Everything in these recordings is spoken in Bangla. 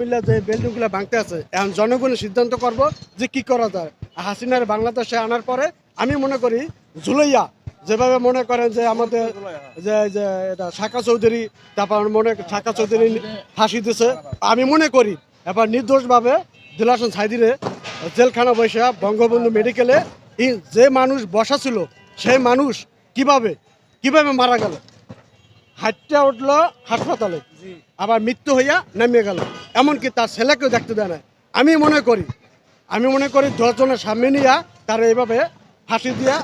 মিলে যে বিল্ডিংগুলো ভাঙতে আছে, এখন জনগণের সিদ্ধান্ত করব যে কি করা যায়। হাসিনার বাংলাদেশে আনার পরে আমি মনে করি জুলাইয়া যেভাবে মনে করেন যে আমাদের যে যে এটা শাখা চৌধুরী, তারপর মনে শাখা চৌধুরী ফাঁসি দিছে, আমি মনে করি এবার নির্দোষভাবে দিলাসন সাইদিরে জেলখানা বসে বঙ্গবন্ধু মেডিকেলে যে মানুষ বসা ছিল সেই মানুষ কীভাবে কীভাবে মারা গেল? হাঁটতে উঠল হাসপাতালে, আবার মৃত্যু হইয়া নেমে গেল। এমনকি তার ছেলেকেও দেখতে দেয় না আমি মনে করি আমি মনে করি দশজনের সামনে নিয়ে তার এইভাবে ফাঁসি দিয়া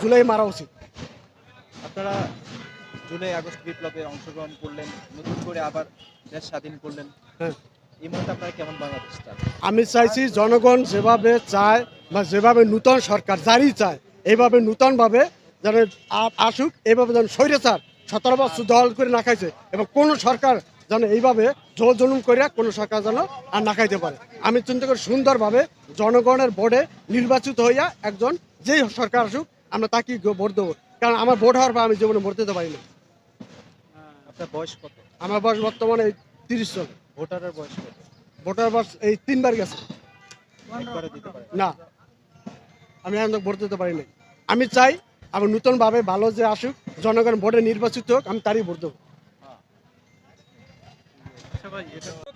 জুলাই মারা উচিত। আপনারা জুলাই আগস্ট বিপ্লবে অংশগ্রহণ করলেন নতুন করে আবার দেশ স্বাধীন করলেন। হ্যাঁ। এই মুহূর্তে আপনারা কেমন বাংলাদেশ চান? আমি চাইছি জনগণ যেভাবে চায় বা যেভাবে নূতন সরকার জারি চায় এইভাবে নূতনভাবে যেন আসুক এইভাবে যেন স্বৈরাচার সতেরো বছর দল করে না খাইছে এবং কোনো সরকার যেন এইভাবে জোর জুলুম করে কোনো সরকার যেন আর না খাইতে পারে। আমি চিন্তা করি সুন্দরভাবে জনগণের বোর্ডে নির্বাচিত হইয়া একজন যেই সরকার আসুক আমরা তাকেই ভোট দেবো। কারণ আমার ভোট হওয়ার পর আমি জীবনে ভোট দিতে পারি না। আপনার বয়স কত? আমার বয়স বর্তমানে এই তিরিশ চলে ভোটারের বয়স কত? ভোটার বয়স এই তিনবার গেছে। না। আমি এখন ভোট দিতে পারি নাই। আমি চাই আমি নতুনভাবে ভালো যে আসুক জনগণ ভোটে নির্বাচিত হোক আমি তারই ভোট দেবো।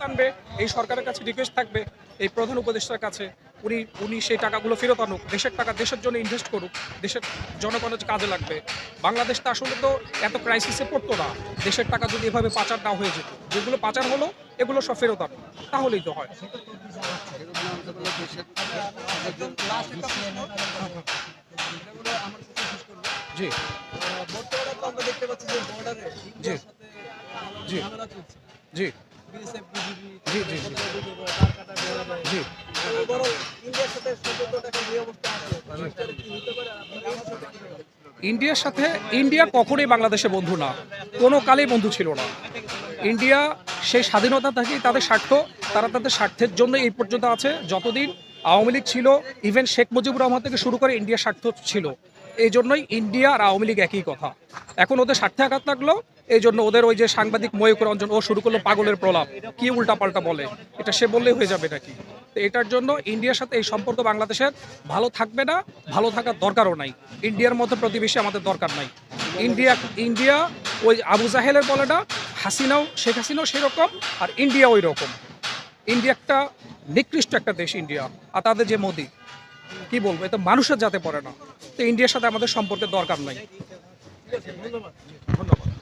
আনবে এই সরকারের কাছে রিকোয়েস্ট থাকবে এই প্রধান উপদেষ্টার কাছে উনি উনি সেই টাকাগুলো ফেরত আনুক দেশের টাকা দেশের জন্য ইনভেস্ট করুক দেশের জনগণের কাজে লাগবে। বাংলাদেশটা আসলে তো এত ক্রাইসিসে পড়তো না দেশের টাকা যদি এভাবে পাচার না হয়ে যেত যেগুলো পাচার হলো এগুলো সব ফেরত আনুক তাহলেই তো হয়। জি। বর্তমানে তো আমরা দেখতে পাচ্ছি যে বর্ডারে জি। জি। জি জি জি। ইন্ডিয়ার সাথে ইন্ডিয়া কখনোই বাংলাদেশের বন্ধু না। কোনো কালেই বন্ধু ছিল না। ইন্ডিয়া সেই স্বাধীনতা থেকেই তাদের স্বার্থ তারা তাদের স্বার্থের জন্য এই পর্যন্ত আছে। যতদিন আওয়ামী লীগ ছিল ইভেন শেখ মুজিবুর রহমান থেকে শুরু করে ইন্ডিয়ার স্বার্থ ছিল। এই জন্যই ইন্ডিয়া আর আওয়ামী লীগ একই কথা। এখন ওদের স্বার্থে আঘাত লাগল এই জন্য ওদের ওই যে সাংবাদিক ময়ূক রঞ্জন, ও শুরু করল পাগলের প্রলাপ। কি উল্টাপাল্টা বলে? এটা সে বললেই হয়ে যাবে নাকি? তো এটার জন্য ইন্ডিয়ার সাথে এই সম্পর্ক বাংলাদেশের ভালো থাকবে না, ভালো থাকার দরকারও নাই। ইন্ডিয়ার মতো প্রতিবেশী আমাদের দরকার নাই। ইন্ডিয়া ইন্ডিয়া ওই আবু জাহেলের বলে না হাসিনাও, শেখ হাসিনাও সেরকম আর ইন্ডিয়া ওই রকম ইন্ডিয়া একটা নিকৃষ্ট একটা দেশ, ইন্ডিয়া। আর তাদের যে মোদি কি বলব এটা মানুষের যাতে পড়ে না। তো ইন্ডিয়ার সাথে আমাদের সম্পর্কের দরকার নাই। ধন্যবাদ।